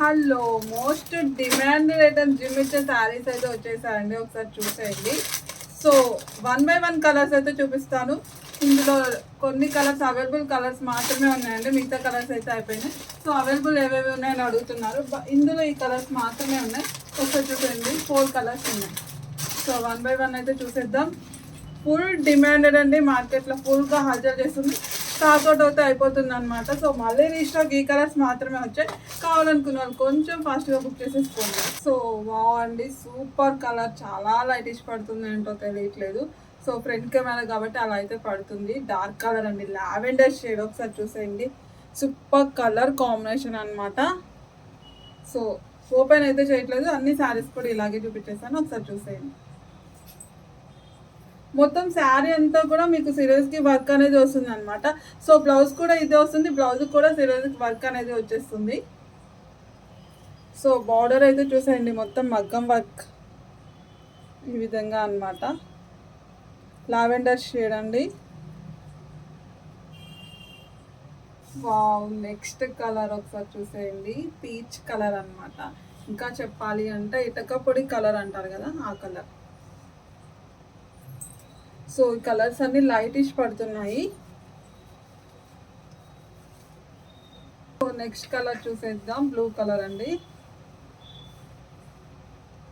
Hello most demand item జిమ్ ఇచ్చే శారీస్ అయితే వచ్చేసాయండి. ఒకసారి చూసేయండి. So one by one colours అయితే చూపిస్తాను. ఇందులో కొన్ని కలర్స్ అవైలబుల్ కలర్స్ మాత్రమే ఉన్నాయండి. మిగతా కలర్స్ అయితే అయిపోయినాయి. సో అవైలబుల్ ఏవేవి ఉన్నాయని అడుగుతున్నారు. ఇందులో ఈ కలర్స్ మాత్రమే ఉన్నాయి. ఒకసారి చూసేయండి. ఫోర్ కలర్స్ ఉన్నాయి. సో వన్ బై వన్ అయితే చూసేద్దాం. ఫుల్ డిమాండెడ్ అండి. మార్కెట్లో ఫుల్గా హాజరు చేస్తుంది. స్టాక్ అవుట్ అయితే అయిపోతుంది అనమాట సో మళ్ళీ రీస్టాక్ ఈ కలర్స్ మాత్రమే వచ్చాయి. కావాలనుకున్న వాళ్ళు కొంచెం ఫాస్ట్గా బుక్ చేసేసుకోండి. సో వావ్ అండి సూపర్ కలర్. చాలా లైటిష్ పడుతుంది ఏంటో తెలియట్లేదు. సో ఫ్రంట్ కెమెరా కాబట్టి అలా అయితే పడుతుంది. డార్క్ కలర్ అండి లావెండర్ షేడ్ ఒకసారి చూసేయండి. సూపర్ కలర్ కాంబినేషన్ అన్నమాట. సో ఓపెన్ అయితే చేయట్లేదు. అన్ని శారీస్ కూడా ఇలాగే చూపించేసాను. ఒకసారి చూసేయండి. మొత్తం శారీ అంతా కూడా మీకు సిరోజ్కి వర్క్ అనేది వస్తుంది అనమాట సో బ్లౌజ్ కూడా ఇదే వస్తుంది. బ్లౌజ్ కూడా సిరోజ్కి వర్క్ అనేది వచ్చేస్తుంది. సో బార్డర్ అయితే చూసేయండి. మొత్తం మగ్గం వర్క్ ఈ విధంగా అన్నమాట. లావెండర్ షేడ్ అండి. వావ్ నెక్స్ట్ కలర్ ఒకసారి చూసేయండి. పీచ్ కలర్ అన్నమాట. ఇంకా చెప్పాలి అంటే ఇటక పొడి కలర్ అంటారు కదా ఆ కలర్. సో ఈ కలర్స్ అన్ని లైటిష్ పడుతున్నాయి. సో నెక్స్ట్ కలర్ చూసేద్దాం. బ్లూ కలర్ అండి.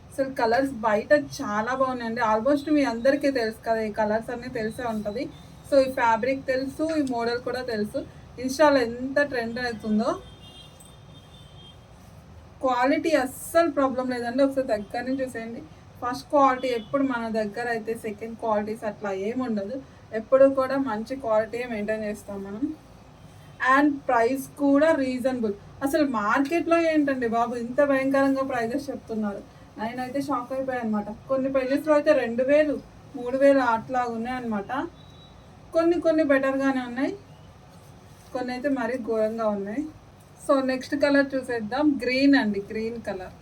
అసలు కలర్స్ బయట చాలా బాగున్నాయండి. ఆల్మోస్ట్ మీ అందరికీ తెలుసు కదా ఈ కలర్స్ అన్నీ తెలిసే ఉంటుంది. సో ఈ ఫ్యాబ్రిక్ తెలుసు ఈ మోడల్ కూడా తెలుసు. ఇన్స్టాలో ఎంత ట్రెండ్ అవుతుందో. క్వాలిటీ అస్సలు ప్రాబ్లం లేదండి. ఒకసారి దగ్గర నుంచి చూసేయండి. ఫస్ట్ క్వాలిటీ ఎప్పుడు మన దగ్గర అయితే సెకండ్ క్వాలిటీస్ అట్లా ఏమి ఉండదు. ఎప్పుడు కూడా మంచి క్వాలిటీ మెయింటైన్ చేస్తాం మనం. అండ్ ప్రైస్ కూడా రీజనబుల్. అసలు మార్కెట్లో ఏంటండి బాబు ఇంత భయంకరంగా ప్రైజెస్ చెప్తున్నారు. నేనైతే షాక్ అయిపోయాను అనమాట కొన్ని ప్రైజెస్లో అయితే రెండు వేలు మూడు వేలు అట్లా ఉన్నాయన్నమాట కొన్ని కొన్ని బెటర్గానే ఉన్నాయి. కొన్ని అయితే మరీ ఘోరంగా ఉన్నాయి. సో నెక్స్ట్ కలర్ చూసేద్దాం. గ్రీన్ అండి గ్రీన్ కలర్